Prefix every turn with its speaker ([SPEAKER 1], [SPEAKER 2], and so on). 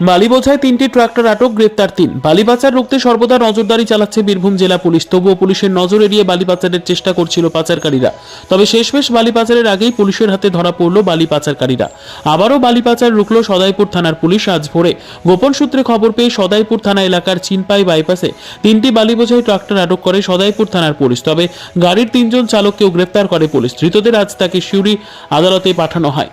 [SPEAKER 1] বালি বোঝায় তিনটি ট্রাক্টর আটক, গ্রেপ্তার তিন। বালি পাচার রুখতে সর্বদা নজরদারি চালাচ্ছে বীরভূম জেলা পুলিশ। তবুও পুলিশের নজর এড়িয়ে বালি পাচারের চেষ্টা করছিল পাচারকারীরা। তবে শেষমেশ বালি পাচারের আগেই পুলিশের হাতে ধরা পড়ল বালি পাচারকারীরা আবারও বালি পাচার রুখল সদাইপুর থানার পুলিশ আজ ভোরে। গোপন সূত্রে খবর পেয়ে সদাইপুর থানা এলাকার চিনপাই বাইপাসে তিনটি বালি বোঝাই ট্রাক্টর আটক করে সদাইপুর থানার পুলিশ। তবে গাড়ির তিনজন চালককেও গ্রেপ্তার করে পুলিশ। ধৃতদের আজ তাকে সিউড়ি আদালতে পাঠানো হয়।